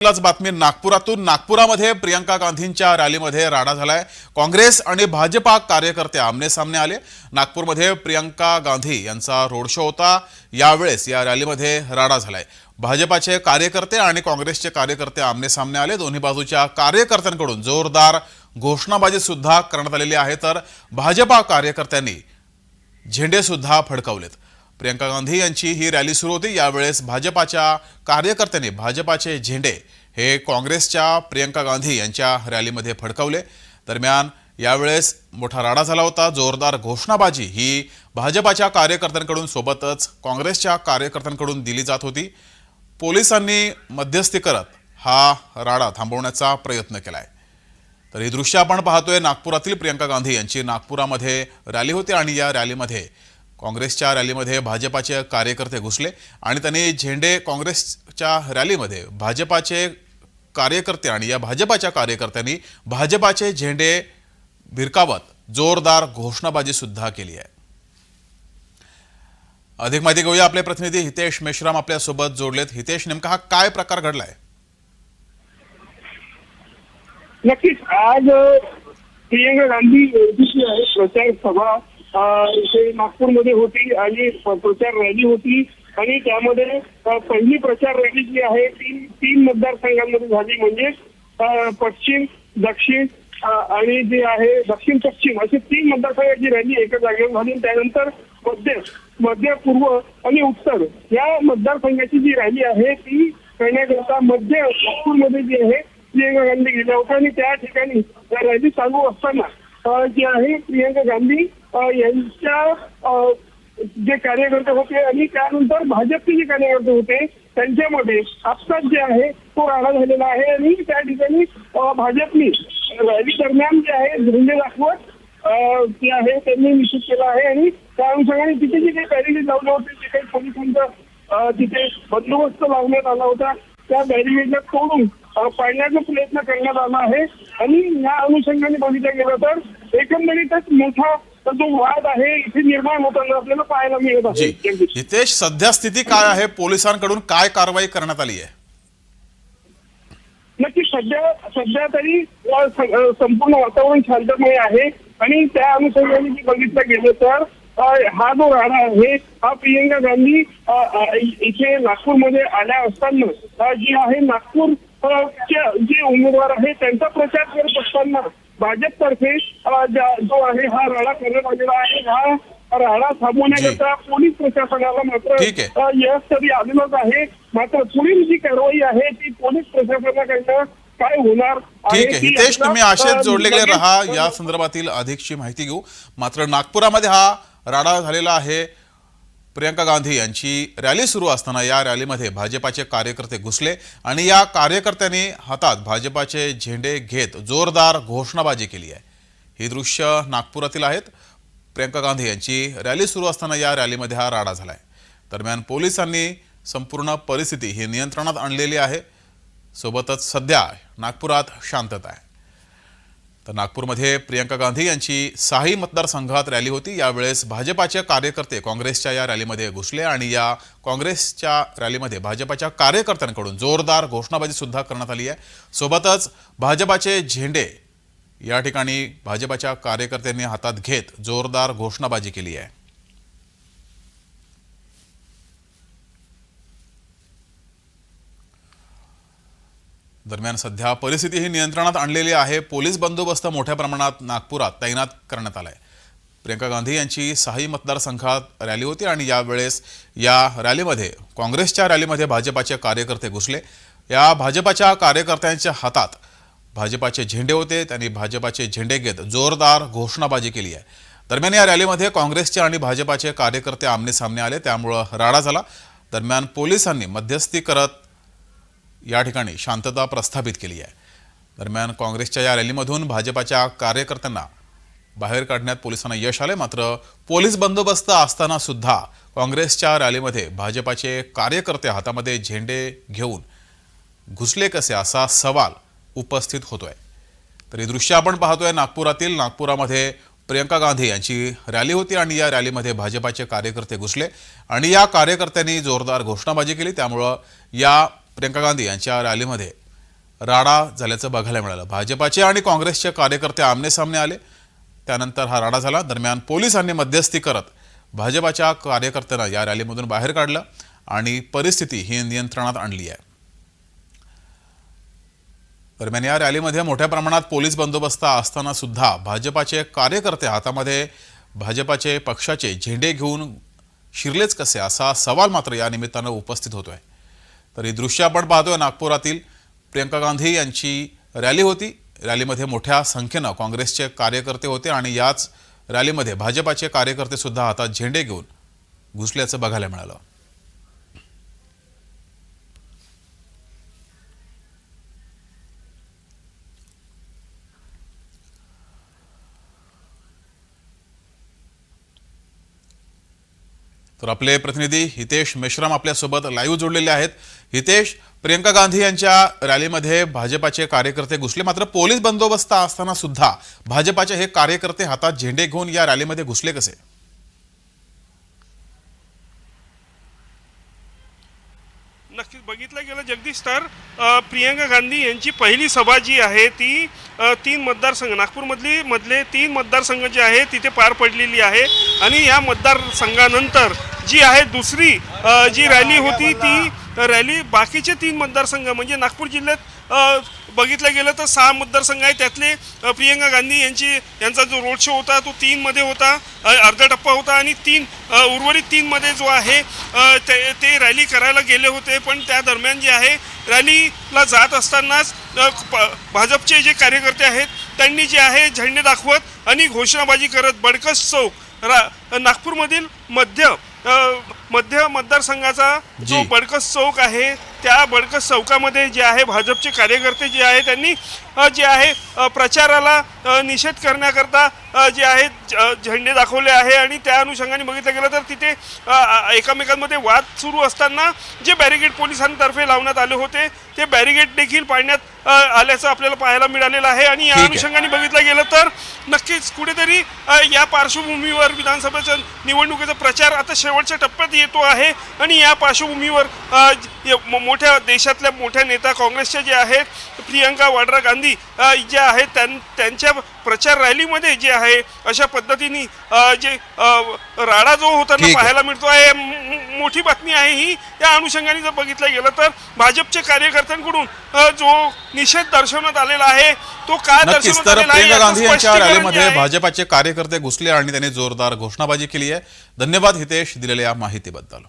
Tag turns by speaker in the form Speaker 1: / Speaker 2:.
Speaker 1: बातमी नागपुरातून. नागपुरामध्ये प्रियंका गांधींच्या रॅलीमध्ये राडा झालाय. काँग्रेस आणि भाजपा कार्यकर्ते आमने सामने आले. नागपूरमध्ये प्रियंका गांधी यांचा रोड शो होता. यावेळेस या रॅलीमध्ये राडा झालाय. भाजपाचे कार्यकर्ते आणि काँग्रेसचे कार्यकर्ते आमने सामने आले. दोन्ही बाजूच्या कार्यकर्त्यांकडून जोरदार घोषणाबाजी सुद्धा करण्यात आलेली आहे. तर भाजपा कार्यकर्त्यांनी झेंडे सुद्धा फडकावलेत. प्रियंका गांधी यांची ही रॅली सुरू होती. यावेळेस भाजपाच्या कार्यकर्त्यांनी भाजपाचे झेंडे हे काँग्रेसच्या प्रियंका गांधी यांच्या रॅलीमध्ये फडकवले. दरम्यान यावेळेस मोठा राडा झाला होता. जोरदार घोषणाबाजी ही भाजपाच्या कार्यकर्त्यांकडून सोबतच काँग्रेसच्या कार्यकर्त्यांकडून दिली जात होती. पोलिसांनी मध्यस्थी करत हा राडा थांबवण्याचा प्रयत्न केला आहे तर ही दृश्य आपण पाहतोय नागपुरातील प्रियंका गांधी यांची नागपुरामध्ये रॅली होती आणि या रॅलीमध्ये काँग्रेसच्या रॅलीमध्ये भाजपाचे कार्यकर्ते घुसले आणि त्यांनी झेंडे काँग्रेसच्या रॅलीमध्ये भाजपाचे कार्यकर्ते आणि या भाजपाच्या कार्यकर्त्यांनी भाजपाचे झेंडे भिरकावत जोरदार घोषणाबाजी सुद्धा केली आहे. अधिक माहिती घेऊया आपले प्रतिनिधी हितेश मेश्राम आपल्यासोबत जोडलेत. हितेश नेमका हा काय प्रकार घडलाय?
Speaker 2: नक्कीच आज प्रियंका गांधी यांची आहे प्रचार सभा इथे नागपूरमध्ये होती आणि प्रचार रॅली होती. आणि त्यामध्ये पहिली प्रचार रॅली जी आहे ती तीन मतदारसंघांमध्ये झाली. म्हणजे पश्चिम दक्षिण आणि जे आहे दक्षिण पश्चिम अशी तीन मतदारसंघाची रॅली एका जागेवर झाली. त्यानंतर मध्य मध्य पूर्व आणि उत्तर या मतदारसंघाची जी रॅली आहे ती करण्याकरता मध्य नागपूरमध्ये जी आहे प्रियंका गांधी गेल्या होत्या. आणि त्या ठिकाणी या रॅली चालू असताना जी आहे प्रियंका गांधी यांच्या जे कार्यकर्ते होते आणि त्यानंतर भाजपचे जे कार्यकर्ते होते त्यांच्यामध्ये आपसात जे आहे तो राडा झालेला आहे आणि त्या ठिकाणी भाजपनी रॅली दरम्यान जे आहे झेंडे दाखवत जे आहे त्यांनी निश्चित केलं आहे आणि त्या अनुषंगाने तिथे जे काही बॅरिकेड लावले होते जे काही पोलिसांचा तिथे बंदोबस्त लावण्यात आला होता त्या बॅरिकेडला तोडून पाडण्याचा प्रयत्न करण्यात आला आहे. आणि या अनुषंगाने बघितलं गेलं तर एकंदरीतच मोठा जो वाद आहे इथे निर्माण होताना आपल्याला पाहायला मिळत आहे.
Speaker 1: हितेश सध्या स्थिती काय आहे? पोलिसांकडून काय कारवाई करण्यात आली आहे?
Speaker 2: नक्की सध्या सध्या तरी संपूर्ण वातावरण शांतमय आहे. आणि त्या अनुषंगाने जे बघितलं गेलं तर हा जो राडा आहे हा प्रियंका गांधी इथे नागपूरमध्ये आल्या असताना जी आहे नागपूर जे उमेदवार आहे त्यांचा प्रचार करत असताना भाजपतर्फे जो आहे हा राडा करण्यात आलेला आहे. हा राडा थांबवण्याकरता पोलीस प्रशासनाला मात्र यश तरी आलेलंच आहे. मात्र पुढील जी कारवाई आहे ती पोलीस प्रशासनाकडनं काय होणार आहे
Speaker 1: ठीक आहे. हितेश तुम्ही आशेत जोडले गेले
Speaker 2: लगेच,
Speaker 1: रहा. या संदर्भातील अधिकची माहिती घेऊ. मात्र नागपुरामध्ये हा राडा झालेला आहे. प्रियंका गांधी यांची रॅली सुरू असताना या रॅलीमध्ये भाजपाचे कार्यकर्ते घुसले आणि या कार्यकर्त्यांनी हातात भाजपाचे झेंडे घेत जोरदार घोषणाबाजी केली आहे. ही दृश्य नागपुरातील आहेत. प्रियंका गांधी यांची रॅली सुरू असताना या रॅलीमध्ये हा राडा झाला आहे दरम्यान पोलिसांनी संपूर्ण परिस्थिती ही नियंत्रणात आणलेली आहे. सोबतच सध्या नागपुरात शांतता आहे. तर नागपूरमध्ये प्रियंका गांधी यांची साही मतदारसंघात रॅली होती. यावेळेस भाजपाचे कार्यकर्ते काँग्रेसच्या या रॅलीमध्ये घुसले आणि या काँग्रेसच्या रॅलीमध्ये भाजपाच्या कार्यकर्त्यांकडून जोरदार घोषणाबाजी सुद्धा करण्यात आली आहे. सोबतच भाजपाचे झेंडे या ठिकाणी भाजपाच्या कार्यकर्त्यांनी हातात घेत जोरदार घोषणाबाजी केली आहे. दरम्यान सध्या परिस्थिती ही नियंत्रणात आणलेली आहे. पोलीस बंदोबस्त मोठ्या प्रमाणात नागपुरात तैनात करण्यात आला आहे प्रियंका गांधी यांची सहाही मतदारसंघात रॅली होती आणि यावेळेस या रॅलीमध्ये काँग्रेसच्या रॅलीमध्ये भाजपाचे कार्यकर्ते घुसले. या भाजपाच्या कार्यकर्त्यांच्या हातात भाजपाचे झेंडे होते. त्यांनी भाजपाचे झेंडे घेत जोरदार घोषणाबाजी केली आहे. दरम्यान या रॅलीमध्ये काँग्रेसचे आणि भाजपाचे कार्यकर्ते आमने सामने आले. त्यामुळं राडा झाला. दरम्यान पोलिसांनी मध्यस्थी करत या ठिकाणी शांतता प्रस्थापित केली आहे. दरम्यान काँग्रेसच्या या रॅलीमधून भाजपाच्या कार्यकर्त्यांना बाहेर काढण्यात पोलिसांना यश आले मात्र पोलीस बंदोबस्त असताना सुद्धा काँग्रेसच्या रॅलीमध्ये भाजपाचे कार्यकर्ते हातामध्ये झेंडे घेऊन घुसले कसे असा सवाल उपस्थित होतोय. तर ही दृश्य आपण पाहतोय नागपुरातील. नागपुरामध्ये प्रियंका गांधी यांची रॅली होती आणि या रॅलीमध्ये भाजपाचे कार्यकर्ते घुसले. आणि या कार्यकर्त्यांनी जोरदार घोषणाबाजी केली. त्यामुळं या प्रियंका गांधी यांच्या रॅलीमध्ये राडा झाल्याचं बघायला मिळालं. भाजपाचे आणि काँग्रेसचे कार्यकर्ते आमनेसामने आले. त्यानंतर हा राडा झाला. दरम्यान पोलिसांनी मध्यस्थी करत भाजपाच्या कार्यकर्त्यांना या रॅलीमधून बाहेर काढलं आणि परिस्थिती ही नियंत्रणात आणली आहे. दरम्यान या रॅलीमध्ये मोठ्या प्रमाणात पोलीस बंदोबस्त असताना सुद्धा भाजपाचे कार्यकर्ते हातामध्ये भाजपाचे पक्षाचे झेंडे घेऊन शिरलेच कसे असा सवाल मात्र या निमित्तानं उपस्थित होतोय. तर ही दृश्य आपण पाहतोय नागपुरातील प्रियंका गांधी यांची रॅली होती. रॅलीमध्ये मोठ्या संख्येनं काँग्रेसचे कार्यकर्ते होते आणि याच रॅलीमध्ये भाजपाचे कार्यकर्ते सुद्धा हातात झेंडे घेऊन घुसल्याचं बघायला मिळालं. तर आपले प्रतिनिधी हितेश मेश्राम आपल्यासोबत लाईव्ह जोडलेले आहेत. हितेश प्रियंका गांधी यांच्या रॅलीमध्ये भाजपाचे कार्यकर्ते घुसले. मात्र पोलीस बंदोबस्त असताना सुद्धा भाजपाचे हे कार्यकर्ते हातात झेंडे घेऊन या रॅलीमध्ये घुसले कसे?
Speaker 3: नक्कीच बघितलं गेलं जगदीश तर प्रियंका गांधी यांची पहिली सभा जी आहे ती तीन मतदारसंघ नागपूरमधली मधले तीन मतदारसंघ जे आहे तिथे पार पडलेली आहे. आणि या मतदारसंघानंतर जी आहे दुसरी जी रॅली होती ती रॅली बाकीचे तीन मतदारसंघ म्हणजे नागपूर जिल्ह्यात बघितलं गेलं तर सहा मतदारसंघ आहे त्यातले प्रियंका गांधी यांची यांचा जो रोड शो होता तो तीनमध्ये होता अर्धा टप्पा होता आणि तीन उर्वरित तीनमध्ये जो आहे ते ते रॅली करायला गेले होते. पण त्या दरम्यान जे आहे रॅलीला जात असतानाच प- भाजपचे जे कार्यकर्ते आहेत त्यांनी जे आहे झेंडे दाखवत आणि घोषणाबाजी करत बडकस चौक रा नागपूरमधील मध्य 呃。मध्य मतदारसंघाचा जो. बडकस चौक आहे त्या बडकस चौकामध्ये जे आहे भाजपचे कार्यकर्ते जे आहे त्यांनी जे आहे प्रचाराला निषेध करण्याकरता जे आहे झेंडे दाखवले आहे आणि त्या अनुषंगाने बघितलं गेलं तर तिथे एकमेकांमध्ये वाद सुरू असताना जे बॅरिगेड पोलिसांतर्फे लावण्यात आले होते ते बॅरिगेड देखील पाडण्यात आल्याचं आपल्याला पाहायला मिळालेलं आहे आणि या. अनुषंगाने बघितलं गेलं तर नक्कीच कुठेतरी या पार्श्वभूमीवर विधानसभेच्या निवडणुकीचा प्रचार आता शेवटच्या टप्प्यात येतो आहे. आणि या पार्श्वभूमीवर मोठ्या देशातल्या मोठ्या नेता काँग्रेसच्या जे आहेत प्रियंका वाड्रा गांधी ज्या आहेत त्यां त्यांच्या प्रचार रॅलीमध्ये जे आहे अशा पद्धतीने जे राडा जो होताना. पाहायला मिळतो आहे. मोठी बातमी आहे ही. या अनुषंगाने जर बघितलं गेलं तर भाजपचे कार्यकर्त्यांकडून जो निषेध दर्शवण्यात आलेला आहे तो का
Speaker 1: नक्कीच.
Speaker 3: दर्शवण्यात आलेला आहे,
Speaker 1: भाजपाचे कार्यकर्ते घुसले आणि त्यांनी जोरदार घोषणाबाजी केली आहे. धन्यवाद हितेश दिलेल्या माहितीबद्दल.